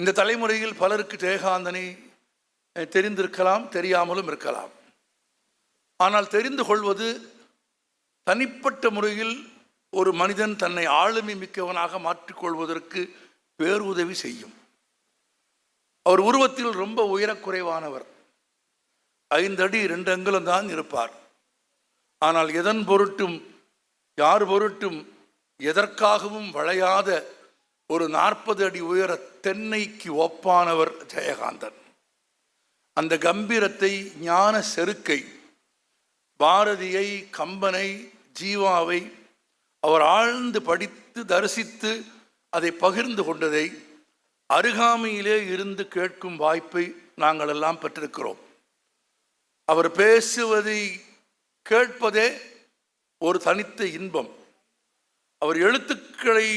இந்த தலைமுறையில் பலருக்கு ஜெயகாந்தனை தெரிந்திருக்கலாம் தெரியாமலும் இருக்கலாம். ஆனால் தெரிந்து கொள்வது தனிப்பட்ட முறையில் ஒரு மனிதன் தன்னை ஆளுமை மிக்கவனாக மாற்றிக்கொள்வதற்கு பேருதவி செய்யும். அவர் உருவத்தில் ரொம்ப உயரக்குறைவானவர். ஐந்தடி ரெண்டு அங்குலம் தான் இருப்பார். ஆனால் எதன் பொருட்டும் யார் பொருட்டும் எதற்காகவும் வளையாத ஒரு நாற்பது அடி உயர தென்னைக்கு ஒப்பானவர் ஜெயகாந்தன். அந்த கம்பீரத்தை ஞான செருக்கை பாரதியை கம்பனை ஜீவாவை அவர் ஆழ்ந்து படித்து தரிசித்து அதை பகிர்ந்து கொண்டதை அருகாமையிலே இருந்து கேட்கும் வாய்ப்பை நாங்கள் எல்லாம் பெற்றிருக்கிறோம். அவர் பேசுவதை கேட்பதே ஒரு தனித்த இன்பம். அவர் எழுத்துக்களை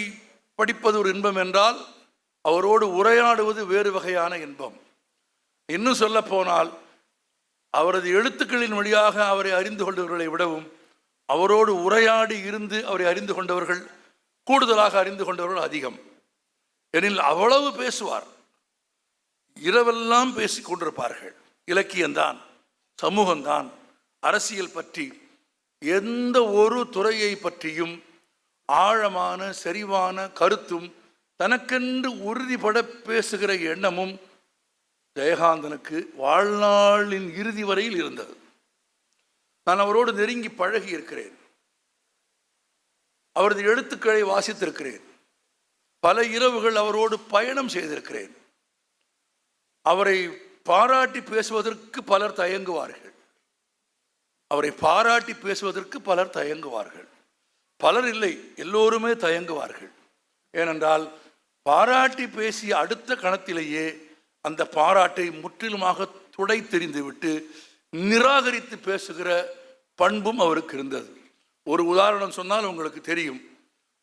படிப்பது ஒரு இன்பம் என்றால் அவரோடு உரையாடுவது வேறு வகையான இன்பம். இன்னும் சொல்ல போனால் அவரது எழுத்துக்களின் வழியாக அவரை அறிந்து கொண்டவர்களை விடவும் அவரோடு உரையாடி இருந்து அவரை அறிந்து கொண்டவர்கள் கூடுதலாக அறிந்து கொண்டவர்கள் அதிகம். எனில் அவ்வளவு பேசுவார். இரவெல்லாம் பேசிக் கொண்டிருப்பார்கள். இலக்கியம்தான் சமூகம்தான் அரசியல் பற்றி எந்த ஒரு துறையை பற்றியும் ஆழமான செறிவான கருத்தும் தனக்கென்று உறுதிபட பேசுகிற எண்ணமும் ஜெயகாந்தனுக்கு வாழ்நாளின் இறுதி வரையில் இருந்தது. நான் அவரோடு நெருங்கி பழகி இருக்கிறேன். அவரது எழுத்துக்களை வாசித்திருக்கிறேன். பல இரவுகள் அவரோடு பயணம் செய்திருக்கிறேன். அவரை பாராட்டி பேசுவதற்கு பலர் தயங்குவார்கள். அவரை பாராட்டி பேசுவதற்கு பலர் தயங்குவார்கள். பலர் இல்லை எல்லோருமே தயங்குவார்கள். ஏனென்றால் பாராட்டி பேசிய அடுத்த கணத்திலேயே அந்த பாராட்டை முற்றிலுமாக துடை தெரிந்துவிட்டு நிராகரித்து பேசுகிற பண்பும் அவருக்கு இருந்தது. ஒரு உதாரணம் சொன்னால் உங்களுக்கு தெரியும்.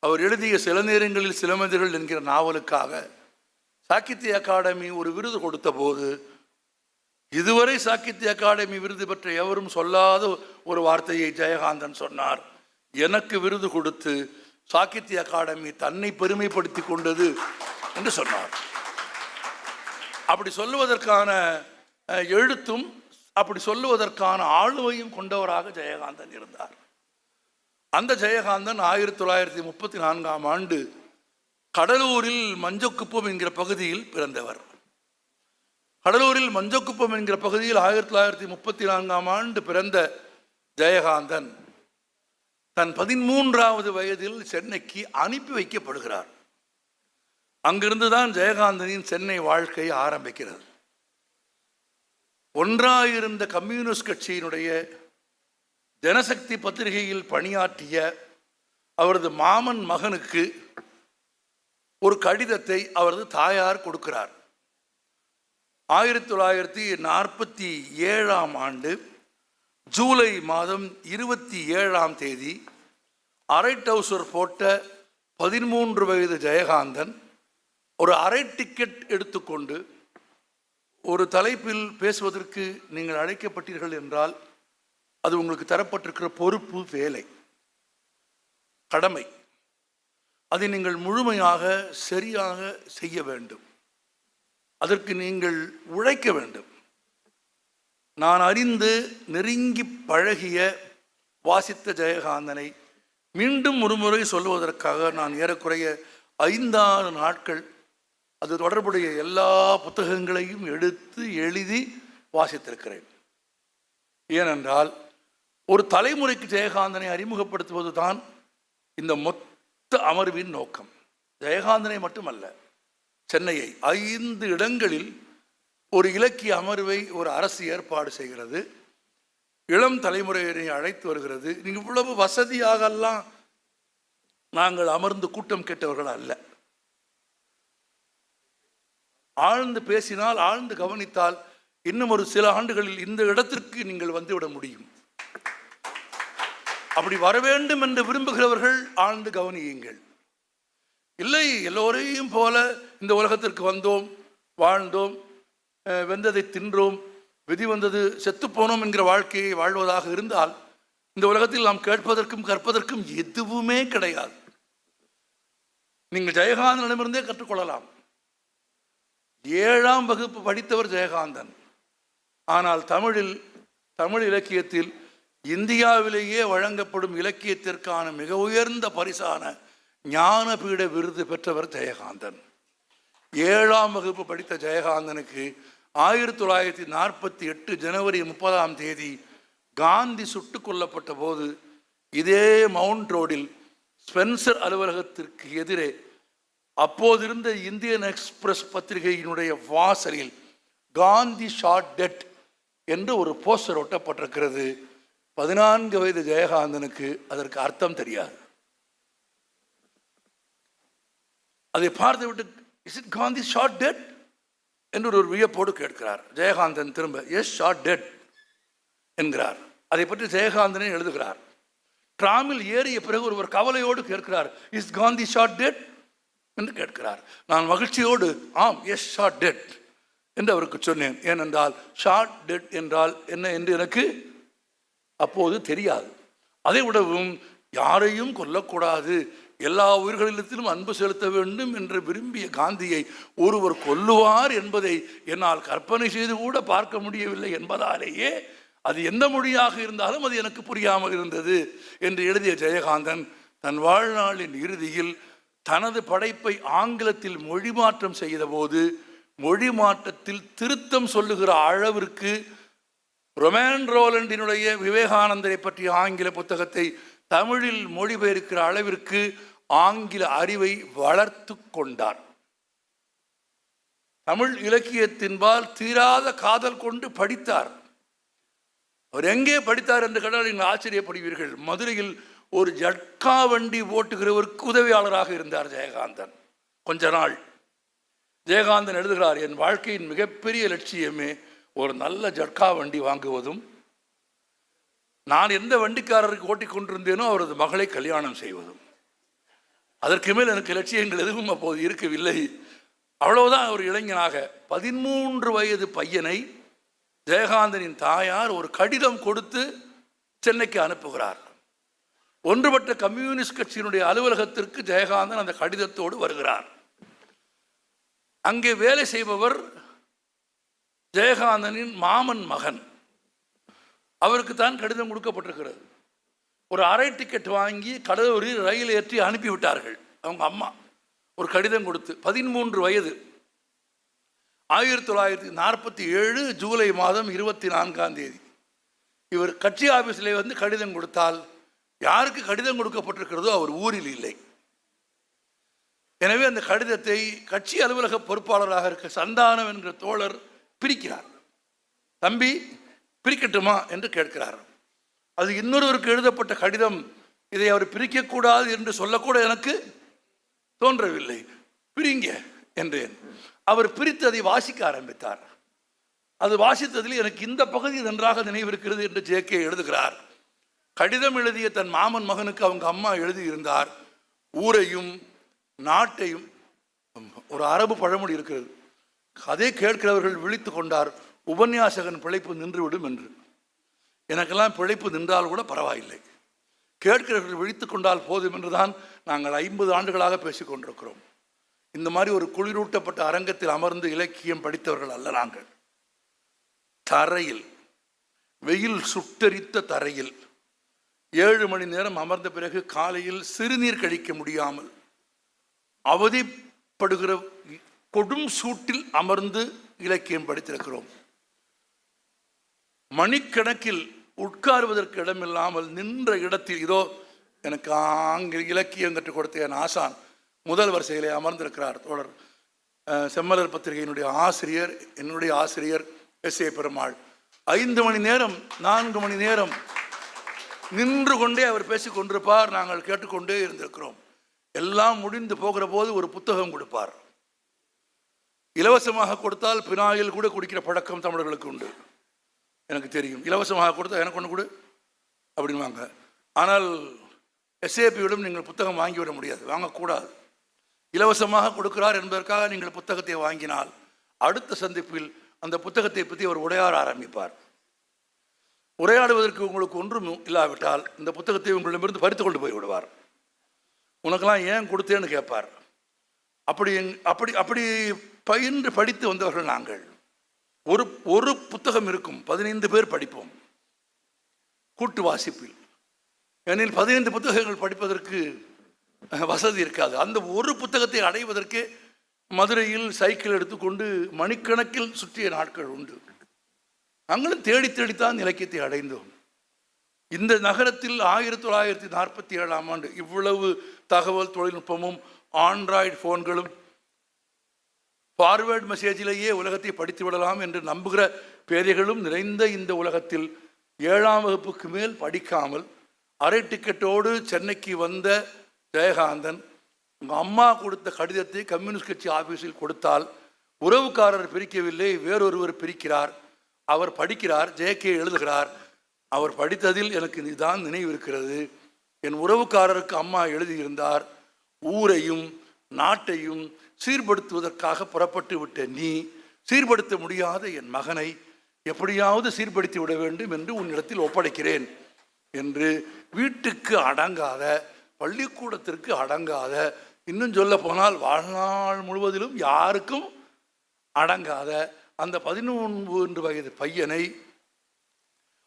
அவர் எழுதிய சில நேரங்களில் சிலமதிகள் என்கிற நாவலுக்காக சாகித்ய அகாடமி ஒரு விருது கொடுத்த போது இதுவரை சாகித்ய அகாடமி விருது பெற்ற எவரும் சொல்லாத ஒரு வார்த்தையை ஜெயகாந்தன் சொன்னார். எனக்கு விருது கொடுத்து சாகித்ய அகாடமி தன்னை பெருமைப்படுத்தி கொண்டது என்று சொன்னார். அப்படி சொல்லுவதற்கான எழுத்தும் அப்படி சொல்லுவதற்கான ஆளுமையும் கொண்டவராக ஜெயகாந்தன் இருந்தார். அந்த ஜெயகாந்தன் ஆயிரத்தி தொள்ளாயிரத்தி முப்பத்தி நான்காம் ஆண்டு கடலூரில் மஞ்சக்குப்பம் என்கிற பகுதியில் பிறந்தவர். கடலூரில் மஞ்சக்குப்பம் என்கிற பகுதியில் ஆயிரத்தி தொள்ளாயிரத்தி முப்பத்தி நான்காம் ஆண்டு பிறந்த ஜெயகாந்தன். தன் பதிமூன்றாவது வயதில் சென்னைக்கு அனுப்பி வைக்கப்படுகிறார். அங்கிருந்து தான் ஜெயகாந்தனின் சென்னை வாழ்க்கை ஆரம்பிக்கிறது. ஒன்றாயிருந்த கம்யூனிஸ்ட் கட்சியினுடைய ஜனசக்தி பத்திரிகையில் பணியாற்றிய அவரது மாமன் மகனுக்கு ஒரு கடிதத்தை அவரது தாயார் கொடுக்கிறார். ஆயிரத்தி தொள்ளாயிரத்தி நாற்பத்தி ஏழாம் ஆண்டு ஜூலை மாதம் இருபத்தி ஏழாம் தேதி அரை டவுசர் போட்ட பதிமூன்று வயது ஜெயகாந்தன் ஒரு அரை டிக்கெட் எடுத்துக்கொண்டு ஒரு தலைப்பில் பேசுவதற்கு நீங்கள் அழைக்கப்பட்டீர்கள் என்றால் அது உங்களுக்கு தரப்பட்டிருக்கிற பொறுப்பு வேலை கடமை. அதை நீங்கள் முழுமையாக சரியாக செய்ய வேண்டும். அதற்கு நீங்கள் உழைக்க வேண்டும். நான் அறிந்து நெருங்கி பழகிய வாசித்த ஜெயகாந்தனை மீண்டும் ஒருமுறை சொல்லுவதற்காக நான் ஏறக்குறைய ஐந்தாறு நாட்கள் அது தொடர்புடைய எல்லா புத்தகங்களையும் எடுத்து எழுதி வாசித்திருக்கிறேன். ஏனென்றால் ஒரு தலைமுறைக்கு ஜெயகாந்தனை அறிமுகப்படுத்துவது தான் இந்த மொத்த அமர்வின் நோக்கம். ஜெயகாந்தனை மட்டுமல்ல சென்னையை ஐந்து இடங்களில் ஒரு இலக்கிய அமர்வை ஒரு அரசு ஏற்பாடு செய்கிறது. இளம் தலைமுறையினை அழைத்து வருகிறது. நீங்கள் இவ்வளவு வசதியாகலாம் நாங்கள் அமர்ந்து கூட்டம் கேட்டவர்கள் அல்ல. ஆழ்ந்து பேசினால் ஆழ்ந்து கவனித்தால் இன்னும் ஒரு சில ஆண்டுகளில் இந்த இடத்திற்கு நீங்கள் வந்துவிட முடியும். அப்படி வர வேண்டும் என்று விரும்புகிறவர்கள் ஆழ்ந்து கவனியுங்கள். இல்லை எல்லோரையும் போல இந்த உலகத்திற்கு வந்தோம் வாழ்ந்தோம் வெந்ததை தின்றோம் விதி வந்தது செத்துப்போனோம் என்கிற வாழ்க்கையை வாழ்வதாக இருந்தால் இந்த உலகத்தில் நாம் கேட்பதற்கும் கற்பதற்கும் எதுவுமே கிடையாது. நீங்கள் ஜெயகாந்தனிடமிருந்தே கற்றுக்கொள்ளலாம். ஏழாம் வகுப்பு படித்தவர் ஜெயகாந்தன். ஆனால் தமிழில் தமிழ் இலக்கியத்தில் இந்தியாவிலேயே வழங்கப்படும் இலக்கியத்திற்கான மிக உயர்ந்த பரிசான ஞானபீட விருது பெற்றவர் ஜெயகாந்தன். ஏழாம் வகுப்பு படித்த ஜெயகாந்தனுக்கு ஆயிரத்தி தொள்ளாயிரத்தி நாற்பத்தி எட்டு ஜனவரி முப்பதாம் தேதி காந்தி சுட்டு கொல்லப்பட்ட போது இதே மவுண்ட் ரோடில் ஸ்பென்சர் அலுவலகத்திற்கு எதிரே அப்போதிருந்த இந்தியன் எக்ஸ்பிரஸ் பத்திரிகையினுடைய வாசலில் காந்தி ஷார்ட் டெட் என்று ஒரு போஸ்டர் ஒட்டப்பட்டிருக்கிறது. பதினான்கு வயது ஜெயகாந்தனுக்கு அதற்கு அர்த்தம் தெரியாது. அதை பார்த்து விட்டு is it Gandhi shot dead என்று ஒரு வியப்போடு கேட்கிறார். ஜெயகாந்தன் திரும்ப எஸ் ஷார்ட் டெட் என்கிறார். அதை பற்றி ஜெயகாந்தனே எழுதுகிறார். டிராமில் ஏறிய பிறகு ஒருவர் கவலையோடு கேட்கிறார் இஸ் காந்தி ஷார்ட் டெட் என்று கேட்கிறார். நான் மகிழ்ச்சியோடு ஆம் எஸ் ஷார்ட் டெட் என்று அவருக்கு சொன்னேன். ஏனென்றால் ஷார்ட் டெட் என்றால் என்ன என்று எனக்கு அப்போது தெரியாது. அதை விடவும் யாரையும் கொல்லக்கூடாது எல்லா உயிர்களிடத்திலும் அன்பு செலுத்த வேண்டும் என்று விரும்பிய காந்தியை ஒருவர் கொல்லுவார் என்பதை என்னால் கற்பனை செய்து கூட பார்க்க முடியவில்லை என்பதாலேயே அது எந்த மொழியாக இருந்தாலும் அது எனக்கு புரியாமல் இருந்தது என்று எழுதிய ஜெயகாந்தன் தன் வாழ்நாளின் இறுதியில் தனது படைப்பை ஆங்கிலத்தில் மொழி மாற்றம் செய்தபோது மொழி மாற்றத்தில் திருத்தம் சொல்லுகிற அளவிற்கு ரொமேன் ரோலண்டினுடைய விவேகானந்தரை பற்றிய ஆங்கில புத்தகத்தை தமிழில் மொழிபெயர்க்கிற அளவிற்கு ஆங்கில அறிவை வளர்த்து கொண்டார். தமிழ் இலக்கியத்தின்பால் தீராத காதல் கொண்டு படித்தார். அவர் எங்கே படித்தார் என்று கேட்டால் நீங்கள் ஆச்சரியப்படுவீர்கள். மதுரையில் ஒரு ஜட்கா வண்டி ஓட்டுகிறவருக்கு உதவியாளராக இருந்தார் ஜெயகாந்தன். கொஞ்ச நாள். ஜெயகாந்தன் எழுதுகிறார் என் வாழ்க்கையின் மிகப்பெரிய லட்சியமே ஒரு நல்ல ஜட்கா வண்டி வாங்குவதும் நான் எந்த வண்டிக்காரருக்கு ஓட்டிக்கொண்டிருந்தேனோ அவரது மகளை கல்யாணம் செய்வதும். அதற்கு மேல் எனக்கு லட்சியங்கள் எதுவும் அப்போது இருக்கவில்லை. அவ்வளவுதான் ஒரு இளைஞனாக. பதிமூன்று வயது பையனை ஜெயகாந்தனின் தாயார் ஒரு கடிதம் கொடுத்து சென்னைக்கு அனுப்புகிறார். ஒன்றுபட்ட கம்யூனிஸ்ட் கட்சியினுடைய அலுவலகத்திற்கு ஜெயகாந்தன் அந்த கடிதத்தோடு வருகிறார். அங்கே வேலை செய்பவர் ஜெயகாந்தனின் மாமன் மகன். அவருக்கு தான் கடிதம் கொடுக்கப்பட்டிருக்கிறது. ஒரு அரை டிக்கெட் வாங்கி கடலூரில் ரயில் ஏற்றி அனுப்பிவிட்டார்கள். அவங்க அம்மா ஒரு கடிதம் கொடுத்து பதிமூன்று வயது. ஆயிரத்தி தொள்ளாயிரத்தி நாற்பத்தி ஏழு ஜூலை மாதம் இருபத்தி நான்காம் தேதி. இவர் கட்சி ஆஃபீஸில் வந்து கடிதம் கொடுத்தால் யாருக்கு கடிதம் கொடுக்கப்பட்டிருக்கிறதோ அவர் ஊரில் இல்லை. எனவே அந்த கடிதத்தை கட்சி அலுவலக பொறுப்பாளராக இருக்க சந்தானம் என்கிற தோழர் பிரிக்கிறார். தம்பி பிரிக்கட்டுமா என்று கேட்கிறார். அது இன்னொருவருக்கு எழுதப்பட்ட கடிதம். இதை அவர் பிரிக்கக்கூடாது என்று சொல்லக்கூட எனக்கு தோன்றவில்லை. பிரிங்க என்றேன். அவர் பிரித்து அதை வாசிக்க ஆரம்பித்தார். அது வாசித்ததில் எனக்கு இந்த பகுதி நன்றாக நினைவிருக்கிறது என்று ஜே கே எழுதுகிறார். கடிதம் எழுதிய தன் மாமன் மகனுக்கு அவங்க அம்மா எழுதியிருந்தார். ஊரையும் நாட்டையும் ஒரு அரபு பழமொழி இருக்கிறது. அதை கேட்கிறவர்கள் விழித்து கொண்டார். உபன்யாசகன் பிழைப்பு நின்றுவிடும் என்று. எனக்கெல்லாம் பிழைப்பு நின்றால் கூட பரவாயில்லை. கேட்கிறவர்கள் விழித்து கொண்டால் போதும் என்றுதான் நாங்கள் ஐம்பது ஆண்டுகளாக பேசிக்கொண்டிருக்கிறோம் இந்த மாதிரி ஒரு குளிரூட்டப்பட்ட அரங்கத்தில் அமர்ந்து இலக்கியம் படித்தவர்கள் அல்ல நாங்கள். தரையில் வெயில் சுட்டரித்த தரையில் ஏழு மணி நேரம் அமர்ந்த பிறகு காலையில் சிறுநீர் கழிக்க முடியாமல் அவதிப்படுகிற கொடும் சூட்டில் அமர்ந்து இலக்கியம் படித்திருக்கிறோம். மணிக்கணக்கில் உட்காருவதற்கு இடமில்லாமல் நின்ற இடத்தில் இதோ எனக்கு ஆங்கில இலக்கியம் கற்றுக் கொடுத்த என் ஆசான் முதல் வரிசையிலே அமர்ந்திருக்கிறார். தோழர் செம்மலர் பத்திரிகையினுடைய ஆசிரியர் என்னுடைய ஆசிரியர் எஸ். ஏ. பெருமாள். ஐந்து மணி நேரம் நான்கு மணி நேரம் நின்று கொண்டே அவர் பேசிக் கொண்டிருப்பார். நாங்கள் கேட்டுக்கொண்டே இருந்திருக்கிறோம். எல்லாம் முடிந்து போகிற போது ஒரு புத்தகம் கொடுப்பார். இலவசமாக கொடுத்தால் பினாயில் கூட குடிக்கிற பழக்கம் தமிழர்களுக்கு உண்டு. எனக்கு தெரியும். இலவசமாக கொடுத்தா எனக்கு ஒன்று கொடு அப்படின்வாங்க. ஆனால் எஸ்ஏபியிடம் நீங்கள் புத்தகம் வாங்கிவிட முடியாது வாங்கக்கூடாது. இலவசமாக கொடுக்கிறார் என்பதற்காக நீங்கள் புத்தகத்தை வாங்கினால் அடுத்த சந்திப்பில் அந்த புத்தகத்தை பற்றி அவர் உரையாட ஆரம்பிப்பார். உரையாடுவதற்கு உங்களுக்கு ஒன்றும் இல்லாவிட்டால் இந்த புத்தகத்தை உங்களிடமிருந்து பறித்து கொண்டு போய் விடுவார். உனக்கெல்லாம் ஏன் கொடுத்தேன்னு கேட்பார். அப்படி எங்- அப்படி அப்படி பயின்று படித்து வந்தவர்கள் நாங்கள். ஒரு ஒரு புத்தகம் இருக்கும். பதினைந்து பேர் படிப்போம். கூட்டு வாசிப்பில். ஏனெனில் பதினைந்து புத்தகங்கள் படிப்பதற்கு வசதி இருக்காது. அந்த ஒரு புத்தகத்தை அடைவதற்கு மதுரையில் சைக்கிள் எடுத்துக்கொண்டு மணிக்கணக்கில் சுற்றிய நாட்கள் உண்டு. நாங்களும் தேடி தேடித்தான் இலக்கியத்தை அடைந்தோம். இந்த நகரத்தில் ஆயிரத்தி தொள்ளாயிரத்தி நாற்பத்தி ஏழாம் ஆண்டு இவ்வளவு தகவல் தொழில்நுட்பமும் ஆண்ட்ராய்டு ஃபோன்களும் ஃபார்வேர்டு மெசேஜிலேயே உலகத்தை படித்து விடலாம் என்று நம்புகிற பேதைகளும் நிறைந்த இந்த உலகத்தில் ஏழாம் வகுப்புக்கு மேல் படிக்காமல் அரை டிக்கெட்டோடு சென்னைக்கு வந்த ஜெயகாந்தன் உங்கள் அம்மா கொடுத்த கடிதத்தை கம்யூனிஸ்ட் கட்சி ஆஃபீஸில் கொடுத்தால் உறவுக்காரர் பிரிக்கவில்லை வேறொருவர் பிரிக்கிறார். அவர் படிக்கிறார் ஜேகே எழுதுகிறார். அவர் படித்ததில் எனக்கு இதுதான் நினைவு இருக்கிறது. என் உறவுக்காரருக்கு அம்மா எழுதியிருந்தார் ஊரையும் நாட்டையும் சீர்படுத்துவதற்காக புறப்பட்டு விட்ட நீ சீர்படுத்த முடியாத என் மகனை எப்படியாவது சீர்படுத்தி விட வேண்டும் என்று உன்னிடத்தில் ஒப்படைக்கிறேன் என்று வீட்டுக்கு அடங்காத பள்ளிக்கூடத்திற்கு அடங்காத இன்னும் சொல்ல போனால் வாழ்நாள் முழுவதிலும் யாருக்கும் அடங்காத அந்த பதினொன்று வயது பையனை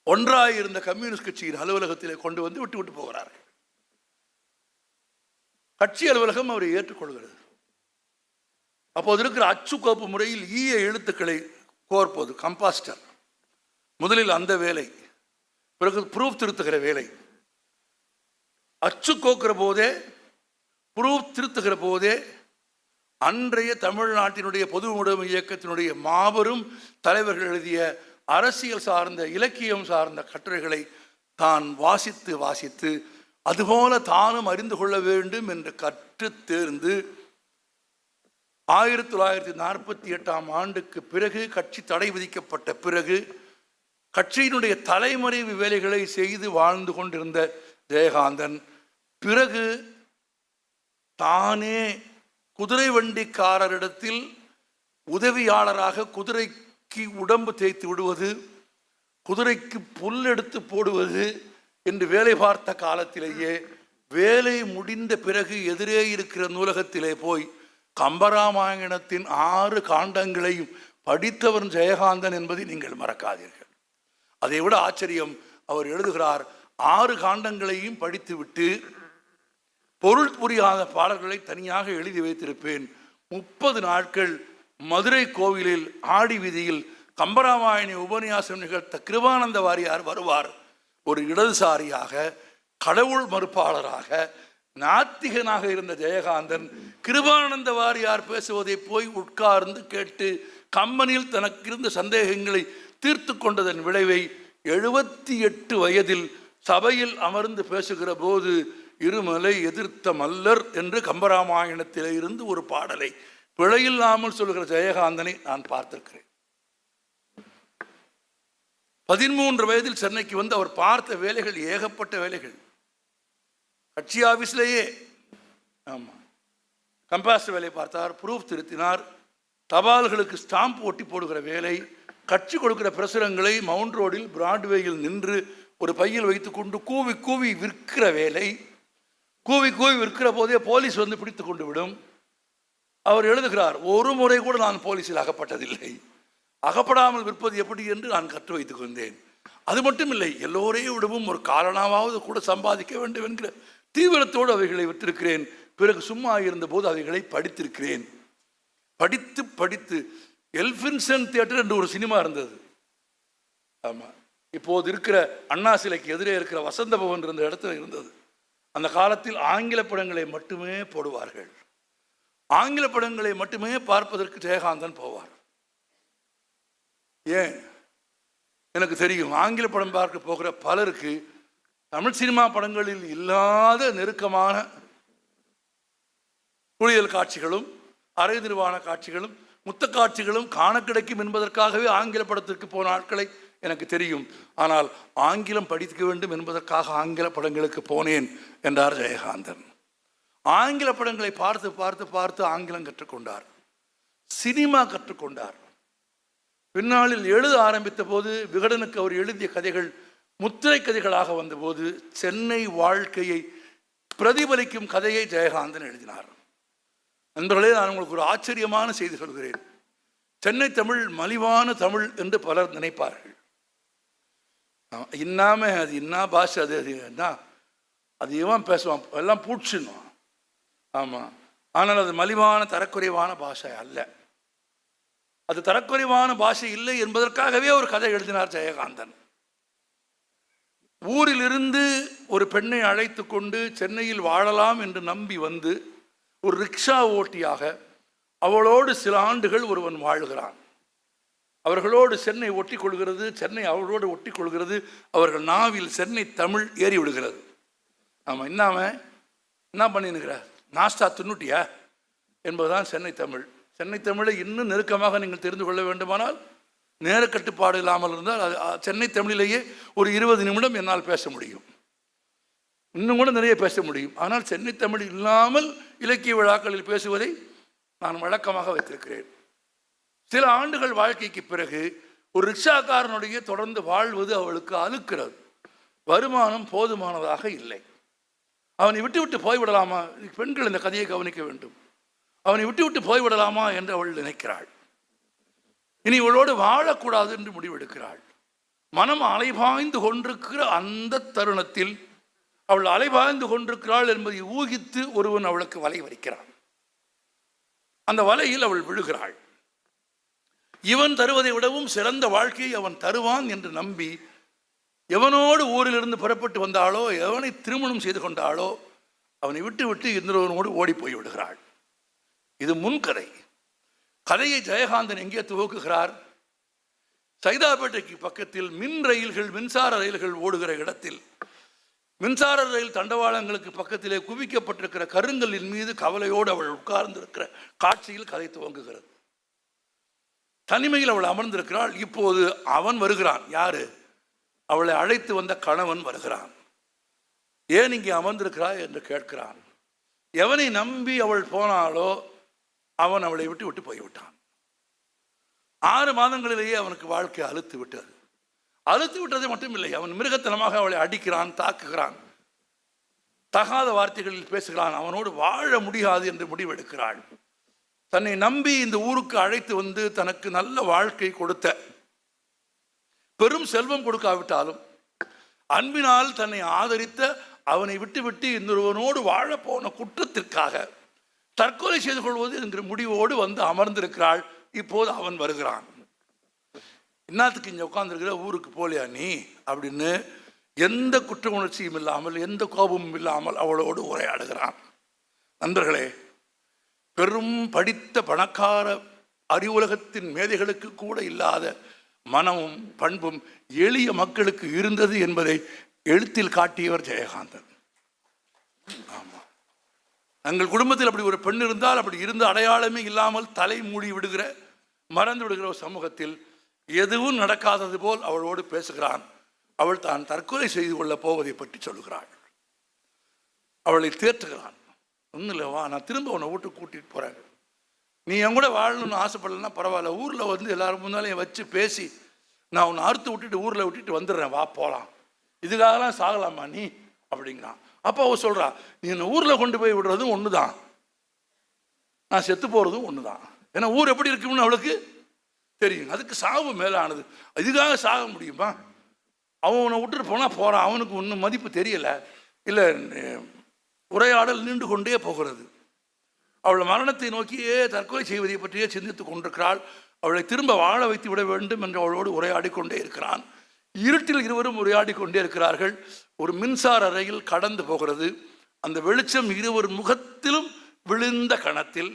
ஒன்றாயிருந்த கம்யூனிஸ்ட் கட்சியின் அலுவலகத்தில் கொண்டு வந்து விட்டு விட்டு போகிறார்கள். கட்சி அலுவலகம் அவரை ஏற்றுக்கொள்கிறது. அப்போது இருக்கிற அச்சு கோப்பு முறையில் ஈய எழுத்துக்களை கோர்ப்பது கம்பாஸ்டர் முதலில் அந்த வேலை பிறகு ப்ரூஃப் திருத்துகிற வேலை. அச்சு கோக்கிற போதே ப்ரூஃப் திருத்துகிற போதே அன்றைய தமிழ்நாட்டினுடைய பொது உடைமை இயக்கத்தினுடைய மாபெரும் தலைவர்கள் எழுதிய அரசியல் சார்ந்த இலக்கியம் சார்ந்த கட்டுரைகளை தான் வாசித்து வாசித்து அதுபோல தானும் அறிந்து கொள்ள வேண்டும் என்று கற்று தேர்ந்து ஆயிரத்தி தொள்ளாயிரத்தி நாற்பத்தி எட்டாம் ஆண்டுக்கு பிறகு கட்சி தடை விதிக்கப்பட்ட பிறகு கட்சியினுடைய தலைமறைவு வேலைகளை செய்து வாழ்ந்து கொண்டிருந்த ஜெயகாந்தன் பிறகு தானே குதிரை வண்டிக்காரரிடத்தில் உதவியாளராக குதிரைக்கு உடம்பு தேய்த்து விடுவது குதிரைக்கு புல் எடுத்து போடுவது என்று வேலை பார்த்த காலத்திலேயே வேலை முடிந்த பிறகு எதிரே இருக்கிற நூலகத்திலே போய் கம்பராமாயணத்தின் ஆறு காண்டங்களையும் படித்தவர் ஜெயகாந்தன் என்பதை நீங்கள் மறக்காதீர்கள். அதை விட ஆச்சரியம் அவர் எழுதுகிறார் ஆறு காண்டங்களையும் படித்துவிட்டு பொருள் புரியாத பாடல்களை தனியாக எழுதி வைத்திருப்பேன். முப்பது நாட்கள் மதுரை கோவிலில் ஆடி வீதியில் கம்பராமாயணி உபன்யாசம் நிகழ்த்த கிருபானந்த வாரியார் வருவார். ஒரு இடதுசாரியாக கடவுள் மறுப்பாளராக நாத்திகனாக இருந்த ஜெயகாந்தன் கிருபானந்த வாரியார் பேசுவதை போய் உட்கார்ந்து கேட்டு கம்பனியில் தனக்கு இருந்த சந்தேகங்களை தீர்த்து கொண்டதன் விளைவை எழுபத்தி எட்டு வயதில் சபையில் அமர்ந்து பேசுகிற போது இருமலை எதிர்த்த மல்லர் என்று கம்பராமாயணத்திலே இருந்து ஒரு பாடலை பிழையில்லாமல் சொல்கிற ஜெயகாந்தனை நான் பார்த்திருக்கிறேன். பதிமூன்று வயதில் சென்னைக்கு வந்து அவர் பார்த்த வேலைகள் ஏகப்பட்ட வேலைகள். கட்சி ஆஃபீஸ்லேயே ஆமாம் கம்பாஸ்டர் வேலை பார்த்தார் ப்ரூஃப் திருத்தினார் தபால்களுக்கு ஸ்டாம்ப் ஒட்டி போடுகிற வேலை கட்சி கொடுக்கிற பிரசுரங்களை மவுண்ட் ரோடில் பிராட்வேயில் நின்று ஒரு பையில் வைத்துக்கொண்டு கூவி கூவி விற்கிற வேலை. கூவி கூவி விற்கிற போதே போலீஸ் வந்து பிடித்து கொண்டு விடும். அவர் எழுதுகிறார் ஒரு முறை கூட நான் போலீஸில் அகப்பட்டதில்லை. அகப்படாமல் விற்பது எப்படி என்று நான் கற்று வைத்துக் கொண்டேன். அது மட்டும் இல்லை எல்லோரையும் விடவும் ஒரு காரணமாவது கூட சம்பாதிக்க வேண்டும் என்கிற தீவிரத்தோடு அவைகளை விற்றிருக்கிறேன் பிறகு சும்மா இருந்தபோது அவைகளை படித்திருக்கிறேன். படித்து படித்து எல்ஃபின்சன் தியேட்டர் என்று ஒரு சினிமா இருந்தது. ஆமாம் இப்போது இருக்கிற அண்ணா சிலைக்கு எதிரே இருக்கிற வசந்த பவன் இருந்த இடத்துல இருந்தது. அந்த காலத்தில் ஆங்கில படங்களை மட்டுமே போடுவார்கள். ஆங்கில படங்களை மட்டுமே பார்ப்பதற்கு ஜெயகாந்தன் போவார். ஏன்? எனக்கு தெரியும் ஆங்கில படம் பார்க்க போகிற பலருக்கு தமிழ் சினிமா படங்களில் இல்லாத நெருக்கமான குளியல் காட்சிகளும் அரை நிர்வாண காட்சிகளும் முத்த காட்சிகளும் காண கிடைக்கும் என்பதற்காகவே ஆங்கில படத்திற்கு போன ஆட்களை எனக்கு தெரியும். ஆனால் ஆங்கிலம் படிக்க வேண்டும் என்பதற்காக ஆங்கில படங்களுக்கு போனேன் என்றார் ஜெயகாந்தன். ஆங்கில படங்களை பார்த்து பார்த்து பார்த்து ஆங்கிலம் கற்றுக்கொண்டார். சினிமா கற்றுக்கொண்டார். பின்னாளில் எழுத ஆரம்பித்த போது விகடனுக்கு அவர் எழுதிய கதைகள் முத்திரை கதைகளாக வந்தபோது சென்னை வாழ்க்கையை பிரதிபலிக்கும் கதையை ஜெயகாந்தன் எழுதினார். நண்பர்களே நான் உங்களுக்கு ஒரு ஆச்சரியமான செய்தி சொல்கிறேன். சென்னை தமிழ் மலிவான தமிழ் என்று பலர் நினைப்பார்கள். இன்னாம அது இன்னா பாஷை அது அது என்ன? அது இவன் பேசுவான் எல்லாம் பூட்சின்னுவான். ஆமாம் ஆனால் அது மலிவான தரக்குறைவான பாஷை அல்ல. அது தரக்குறைவான பாஷை இல்லை என்பதற்காகவே ஒரு கதை எழுதினார் ஜெயகாந்தன். ஊரிலிருந்து ஒரு பெண்ணை அழைத்து கொண்டு சென்னையில் வாழலாம் என்று நம்பி வந்து ஒரு ரிக்ஷா ஓட்டியாக அவளோடு சில ஆண்டுகள் ஒருவன் வாழ்கிறான். அவர்களோடு சென்னை ஒட்டி கொள்கிறது சென்னை அவளோடு ஒட்டி கொள்கிறது அவர்கள் நாவில் சென்னை தமிழ் ஏறி விடுகிறது ஆமாம் என்னாம என்ன பண்ணினுக்கிற நாஸ்டா தின்னுட்டியா? என்பதுதான் சென்னை தமிழ். சென்னை தமிழை இன்னும் நெருக்கமாக நீங்கள் தெரிந்து கொள்ள வேண்டுமானால் நேர கட்டுப்பாடு இல்லாமல் இருந்தால் அது சென்னை தமிழிலேயே ஒரு இருபது நிமிடம் என்னால் பேச முடியும். இன்னும் கூட நிறைய பேச முடியும். ஆனால் சென்னை தமிழ் இல்லாமல் இலக்கிய விழாக்களில் பேசுவதை நான் வழக்கமாக வைத்திருக்கிறேன். சில ஆண்டுகள் வாழ்க்கைக்கு பிறகு ஒரு ரிக்ஷாக்காரனுடைய தொடர்ந்து வாழ்வது அவளுக்கு அழுக்கிறது. வருமானம் போதுமானதாக இல்லை. அவனை விட்டு விட்டு போய்விடலாமா? பெண்கள் இந்த கதையை கவனிக்க வேண்டும். அவனை விட்டு விட்டு போய்விடலாமா என்று அவள் நினைக்கிறாள். இனி இவளோடு வாழக்கூடாது என்று முடிவெடுக்கிறாள். மனம் அலைபாய்ந்து கொண்டிருக்கிற அந்த தருணத்தில் அவள் அலைபாய்ந்து கொண்டிருக்கிறாள் என்பதை ஊகித்து ஒருவன் அவளுக்கு வலை வரிக்கிறான். அந்த வலையில் அவள் விழுகிறாள். இவன் தருவதை விடவும் சிறந்த வாழ்க்கையை அவன் தருவான் என்று நம்பி எவனோடு ஊரிலிருந்து புறப்பட்டு வந்தாளோ எவனை திருமணம் செய்து கொண்டாளோ அவனை விட்டு விட்டு இன்னொருவனோடு ஓடி போய் விடுகிறாள் இது முன்கதை. கதையை ஜெயகாந்தன் எங்கே துவக்குகிறார்? சைதாப்பேட்டைக்கு பக்கத்தில் மின் ரயில்கள் மின்சார ரயில்கள் ஓடுகிற இடத்தில். மின்சார ரயில் தண்டவாளங்களுக்கு பக்கத்திலே குவிக்கப்பட்டிருக்கிற கருங்கல்லின் மீது கவலையோடு அவள் உட்கார்ந்திருக்கிற காட்சியில் கதை துவங்குகிறது. தனிமையில் அவள் அமர்ந்திருக்கிறாள். இப்போது அவன் வருகிறான். யாரு? அவளை அழைத்து வந்த கணவன் வருகிறான். ஏன் இங்கே அமர்ந்திருக்கிறாய்? என்று கேட்கிறான். எவனை நம்பி அவள் போனாலோ அவன் அவளை விட்டு விட்டு போய்விட்டான். ஆறு மாதங்களிலேயே அவனுக்கு வாழ்க்கை அழுத்து விட்டது. அழுத்து விட்டது மட்டும் இல்லை அவன் மிருகத்தனமாக அவளை அடிக்கிறான் தாக்குகிறான். தகாத வார்த்தைகளில் பேசுகிறான் அவனோடு வாழ முடியாது என்று முடிவெடுக்கிறாள். தன்னை நம்பி இந்த ஊருக்கு அழைத்து வந்து தனக்கு நல்ல வாழ்க்கை கொடுத்த பெரும் செல்வம் கொடுக்காவிட்டாலும் அன்பினால் தன்னை ஆதரித்த அவனை விட்டு விட்டு இன்னொருவனோடு வாழப்போன குற்றத்திற்காக தற்கொலை செய்து கொள்வது என்கிற முடிவோடு வந்து அமர்ந்திருக்கிறாள். இப்போது அவன் வருகிறான். என்னத்துக்கு இங்கே உட்காந்துருக்கிற ஊருக்கு போலியா நீ? அப்படின்னு எந்த குற்ற உணர்ச்சியும் இல்லாமல் எந்த கோபமும் இல்லாமல் அவளோடு உரையாடுகிறான். நண்பர்களே பெரும் படித்த பணக்கார அறிவுலகத்தின் மேதைகளுக்கு கூட இல்லாத மனமும் பண்பும் எளிய மக்களுக்கு இருந்தது என்பதை எழுத்தில் காட்டியவர் ஜெயகாந்தன். ஆமாம் எங்கள் குடும்பத்தில் அப்படி ஒரு பெண் இருந்தால் அப்படி இருந்த அடையாளமே இல்லாமல் தலை மூடி விடுகிற மறந்து விடுகிற ஒரு சமூகத்தில் எதுவும் நடக்காதது போல் அவளோடு பேசுகிறான். அவள் தான் தற்கொலை செய்து கொள்ளப் போவதை பற்றி சொல்கிறாள். அவளை தேற்றுகிறான். ஒன்றும் இல்லை வா நான் திரும்ப உன்னை வீட்டுக்கு கூட்டிகிட்டு போகிறேன் நீ என் கூட வாழணும்னு ஆசைப்படலன்னா பரவாயில்ல ஊரில் வந்து எல்லாரும் முன்னாலையும் வச்சு பேசி நான் உன்னை அறுத்து விட்டுட்டு ஊரில் விட்டுட்டு வந்துடுறேன். வா போகலாம் இதுக்காகலாம் சாகலாமா நீ? அப்படிங்கிறான். அப்போ அவ சொல்கிறா நீ என்னை ஊரில் கொண்டு போய் விடுறதும் ஒன்று தான் நான் செத்து போகிறதும் ஒன்று தான் ஏன்னா ஊர் எப்படி இருக்கும்னு அவளுக்கு தெரியும். அதுக்கு சாவு மேலானது. இதுக்காக சாக முடியுமா? அவன் விட்டுட்டு போனால் போகிறான் அவனுக்கு ஒன்றும் மதிப்பு தெரியலை. இல்லை உரையாடல் நீண்டு கொண்டே போகிறது. அவள் மரணத்தை நோக்கியே தற்கொலை செய்வதை பற்றியே சிந்தித்துக் கொண்டிருக்கிறாள். அவளை திரும்ப வாழ வைத்து விட வேண்டும் என்று அவளோடு உரையாடி கொண்டே இருக்கிறான். இருட்டில் இருவரும் உரையாடி கொண்டே இருக்கிறார்கள். ஒரு மின்சார அறையில் கடந்து போகிறது. அந்த வெளிச்சம் இருவர் முகத்திலும் விழுந்த கணத்தில்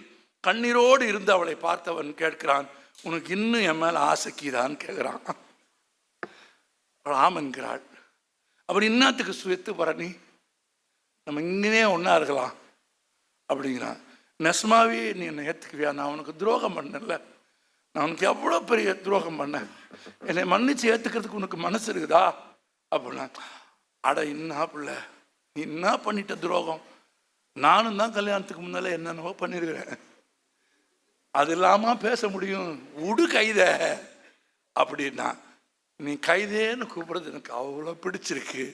கண்ணீரோடு இருந்து அவளை பார்த்தவன் கேட்கிறான் உனக்கு இன்னும் என் மேலே ஆசைக்குதான் கேட்குறான். அவள் ஆமன்கிறாள் அப்படி இன்னத்துக்கு சுயத்து பரணி நம்ம இங்கேயே ஒன்றா இருக்கலாம். அப்படிங்கிறான். நெஸ்மாவே நீ என்னை ஏற்றுக்குவியா நான் உனக்கு துரோகம் பண்ணல நான் உனக்கு எவ்வளோ பெரிய துரோகம் பண்ணேன் என்னை மன்னிச்சு ஏற்றுக்கிறதுக்கு உனக்கு மனசு இருக்குதா? அப்படின்னா அட என்ன பிள்ளை நீ என்ன பண்ணிட்ட துரோகம்? நானும் தான் கல்யாணத்துக்கு முன்னால என்னென்னவோ பண்ணியிருக்கிறேன் அது இல்லாமல் பேச முடியும். உடு கைத. அப்படின்னா நீ கைதேன்னு கூப்பிடுறது எனக்கு அவ்வளோ பிடிச்சிருக்கு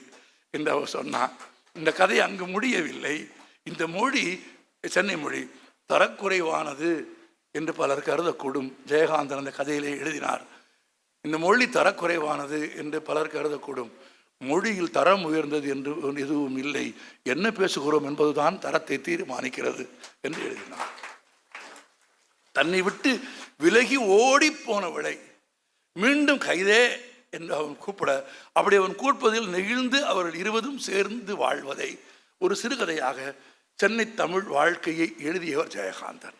என்று அவ சொன்னான் இந்த கதை அங்கு முடியவில்லை. இந்த மொழி சென்னை மொழி தரக்குறைவானது. என்று பலர் கருதக்கூடும். ஜெயகாந்தன் அந்த கதையிலே எழுதினார். இந்த மொழி தரக்குறைவானது என்று பலர் கருதக்கூடும். மொழியில் தரம் உயர்ந்தது என்று எதுவும் இல்லை. என்ன பேசுகிறோம் என்பதுதான் தரத்தை தீர்மானிக்கிறது என்று எழுதினார். தன்னை விட்டு விலகி ஓடி போனவளை மீண்டும் கைதே என்று அவன் கூப்பிட அப்படி அவன் கூப்பதில் நெகிழ்ந்து அவர்கள் இருவதும் சேர்ந்து வாழ்வதை. ஒரு சிறுகதையாக சென்னை தமிழ் வாழ்க்கையை எழுதியவர் ஜெயகாந்தன்.